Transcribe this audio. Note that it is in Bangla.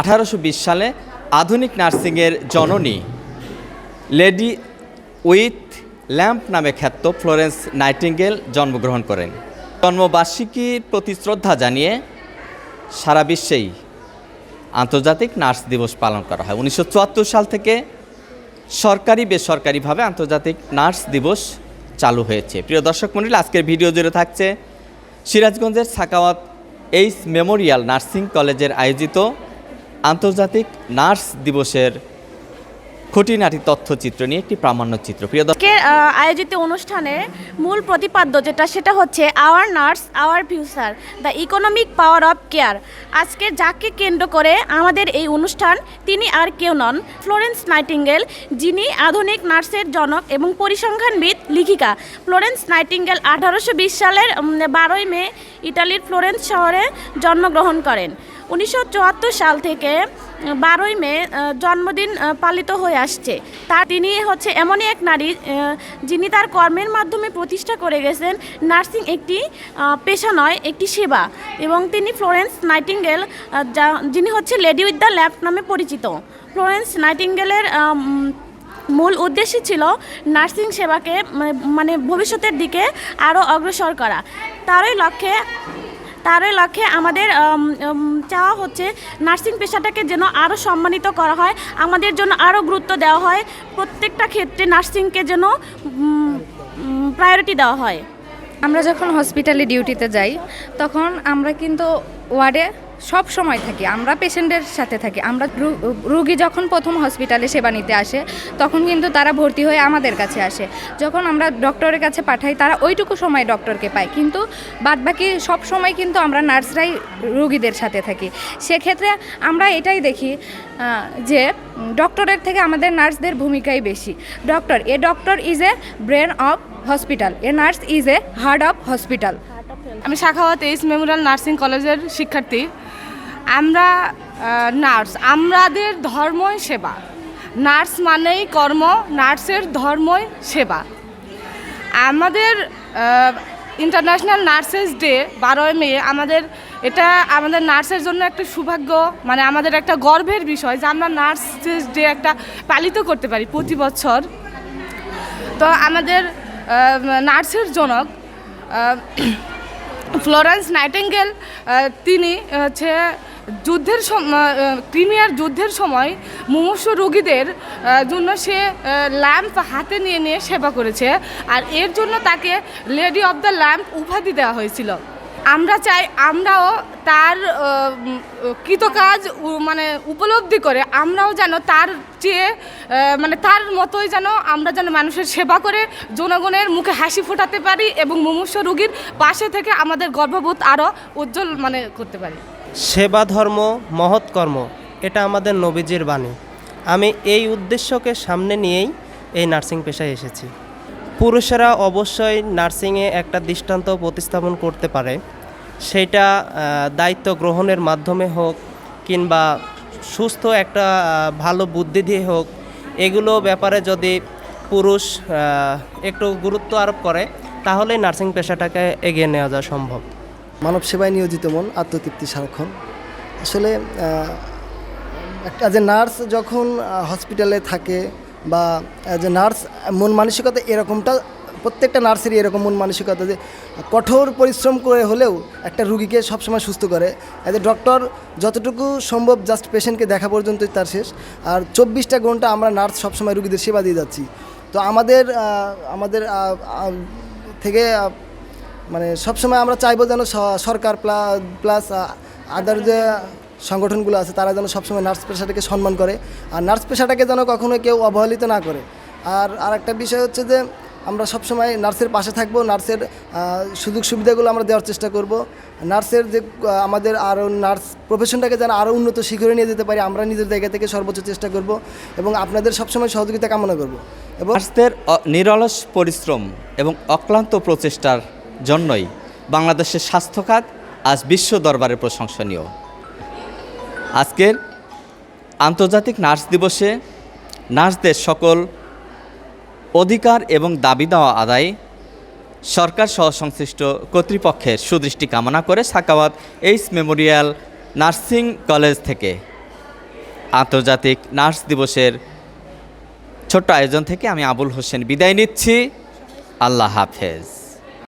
আঠারোশো বিশ সালে আধুনিক নার্সিংয়ের জননী লেডি উইথ ল্যাম্প নামে খ্যাত ফ্লোরেন্স নাইটিঙ্গেল জন্মগ্রহণ করেন। জন্মবার্ষিকীর প্রতি শ্রদ্ধা জানিয়ে সারা বিশ্বেই আন্তর্জাতিক নার্স দিবস পালন করা হয়। উনিশশো চুয়াত্তর সাল থেকে সরকারি বেসরকারিভাবে আন্তর্জাতিক নার্স দিবস চালু হয়েছে। প্রিয় দর্শক মন্ডলী আজকের ভিডিও জুড়ে থাকছে সিরাজগঞ্জের সাকাওয়াত এইস মেমোরিয়াল নার্সিং কলেজের আয়োজিত আন্তর্জাতিক নার্স দিবসের খুঁটিনাটি তথ্যচিত্র নিয়ে একটি প্রামাণ্যচিত্র প্রিয় দর্শক আয়োজিত অনুষ্ঠানের মূল প্রতিপাদ্য যেটা, সেটা হচ্ছে our nurse our future the economic power of care আজকে যাকে কেন্দ্র করে আমাদের এই অনুষ্ঠান, তিনি আর কেউ নন। ফ্লোরেন্স নাইটিঙ্গেল, যিনি আধুনিক নার্সের জনক এবং পরিসংখ্যানবিদ, লেখিকা। ফ্লোরেন্স নাইটিঙ্গেল আঠারোশো বিশ সালের বারোই মে, ইটালির ফ্লোরেন্স শহরে জন্মগ্রহণ করেন। উনিশশো চুয়াত্তর সাল থেকে বারোই মে জন্মদিন পালিত হয়ে আসছে। তার তিনি হচ্ছে এমনই এক নারী যিনি তার কর্মের মাধ্যমে প্রতিষ্ঠা করে গেছেন। নার্সিং একটি পেশা নয়, একটি সেবা। এবং তিনি ফ্লোরেন্স নাইটিঙ্গেল যিনি হচ্ছে লেডি উইথ দ্য ল্যাম্প নামে পরিচিত। ফ্লোরেন্স নাইটিঙ্গেলের মূল উদ্দেশ্য ছিল নার্সিং সেবাকে, মানে- মানে ভবিষ্যতের দিকে আরও অগ্রসর করা। তারই লক্ষ্যে তারই লক্ষ্যে আমাদের চাওয়া হচ্ছে নার্সিং পেশাটাকে যেন আরও সম্মানিত করা হয়, আমাদের জন্য আরও গুরুত্ব দেওয়া হয়, প্রত্যেকটা ক্ষেত্রে নার্সিংকে যেন প্রায়োরিটি দেওয়া হয়। আমরা যখন হসপিটালে ডিউটিতে যাই, তখন আমরা কিন্তু ওয়ার্ডে সব সময় থাকি, আমরা পেশেন্টের সাথে থাকি। আমরা রুগী যখন প্রথম হসপিটালে সেবা নিতে আসে, তখন কিন্তু তারা ভর্তি হয়ে আমাদের কাছে আসে। যখন আমরা ডক্টরের কাছে পাঠাই, তারা ওইটুকু সময় ডক্টরকে পায়। কিন্তু বাদবাকি সব সময় কিন্তু আমরা নার্সরাই রুগীদের সাথে থাকি। সেক্ষেত্রে আমরা এটাই দেখি যে ডক্টরের থেকে আমাদের নার্সদের ভূমিকাই বেশি। Doctor a doctor is a brain of hospital a nurse is a heart of hospital আমি শাখাওয়াত এইস মেমোরিয়াল নার্সিং কলেজের শিক্ষার্থী। আমরা নার্স আমাদের ধর্মই সেবা। নার্স মানেই কর্ম, নার্সের ধর্মই সেবা। আমাদের ইন্টারন্যাশনাল নার্সেস ডে বারোই মে, আমাদের এটা আমাদের নার্সের জন্য একটা সৌভাগ্য মানে আমাদের একটা গর্বের বিষয় যে আমরা নার্সেস ডে একটা পালিত করতে পারি প্রতি বছর। তো আমাদের নার্সের জনক ফ্লোরেন্স নাইটেঙ্গেল তিনি হচ্ছে যুদ্ধের ক্রিমিয়ার যুদ্ধের সময় মুমূর্ষ রোগীদের জন্য সে ল্যাম্প হাতে নিয়ে নিয়ে সেবা করেছে। আর এর জন্য তাকে লেডি অফ দ্য ল্যাম্প উপাধি দেওয়া হয়েছিল। আমরা চাই, আমরাও তার কৃতকাজ মানে উপলব্ধি করে, আমরাও যেন তার চেয়ে মানে তার মতোই যেন আমরা যেন মানুষের সেবা করে, জনগণের মুখে হাসি ফোটাতে পারি এবং মুমূর্ষ রোগীর পাশে থেকে আমাদের গর্ববোধ আরও উজ্জ্বল মানে করতে পারি। সেবা ধর্ম মহৎ কর্ম এটা আমাদের নবীজির বাণী। আমি এই উদ্দেশ্যকে সামনে নিয়েই এই নার্সিং পেশায় এসেছি। পুরুষেরা অবশ্যই নার্সিংয়ে একটা দৃষ্টান্ত প্রতিস্থাপন করতে পারে। সেটা দায়িত্ব গ্রহণের মাধ্যমে হোক কিংবা সুস্থ একটা ভালো বুদ্ধি দিয়ে হোক, এগুলো ব্যাপারে যদি পুরুষ একটু গুরুত্ব আরোপ করে, তাহলেই নার্সিং পেশাটাকে এগিয়ে নেওয়া যাওয়া সম্ভব। মানব সেবায় নিয়োজিত মন, আত্মতৃপ্তি সারাক্ষণ। আসলে অ্যাজ এ নার্স যখন হসপিটালে থাকে বা অ্যাজ এ নার্স, মন মানসিকতা এরকমটা, প্রত্যেকটা নার্সেরই এরকম মন মানসিকতা যে কঠোর পরিশ্রম করে হলেও একটা রুগীকে সবসময় সুস্থ করে। অ্যাজ এ ডক্টর যতটুকু সম্ভব জাস্ট পেশেন্টকে দেখা পর্যন্তই তার শেষ। আর চব্বিশটা ঘণ্টা আমরা নার্স সবসময় রুগীদের সেবা দিয়ে যাচ্ছি। তো আমাদের আমাদের থেকে মানে সবসময় আমরা চাইব যেন সরকার প্লাস আদার যে সংগঠনগুলো আছে, তারা যেন সবসময় নার্স পেশাটাকে সম্মান করে, আর নার্স পেশাটাকে যেন কখনো কেউ অবহেলিত না করে। আর আরেকটা বিষয় হচ্ছে যে, আমরা সবসময় নার্সের পাশে থাকব নার্সের সুযোগ সুবিধাগুলো আমরা দেওয়ার চেষ্টা করব। নার্সের যে আমাদের আরও নার্স প্রফেশনটাকে যেন আরও উন্নত শিখরে নিয়ে যেতে পারি, আমরা নিজের জায়গা থেকে সর্বোচ্চ চেষ্টা করব এবং আপনাদের সবসময় সহযোগিতা কামনা করব। এবং নার্সদের নিরলস পরিশ্রম এবং অক্লান্ত প্রচেষ্টার জন্যই বাংলাদেশের স্বাস্থ্যখাত আজ বিশ্ব দরবারে প্রশংসনীয়। আজকের আন্তর্জাতিক নার্স দিবসে নার্সদের সকল অধিকার এবং দাবি দেওয়া আদায় সরকার সহ সংশ্লিষ্ট কর্তৃপক্ষের সুদৃষ্টি কামনা করে সাকাওয়াত এইস মেমোরিয়াল নার্সিং কলেজ থেকে। আন্তর্জাতিক নার্স দিবসের ছোট্ট আয়োজন থেকে আমি আবুল হোসেন বিদায় নিচ্ছি। আল্লাহ হাফেজ।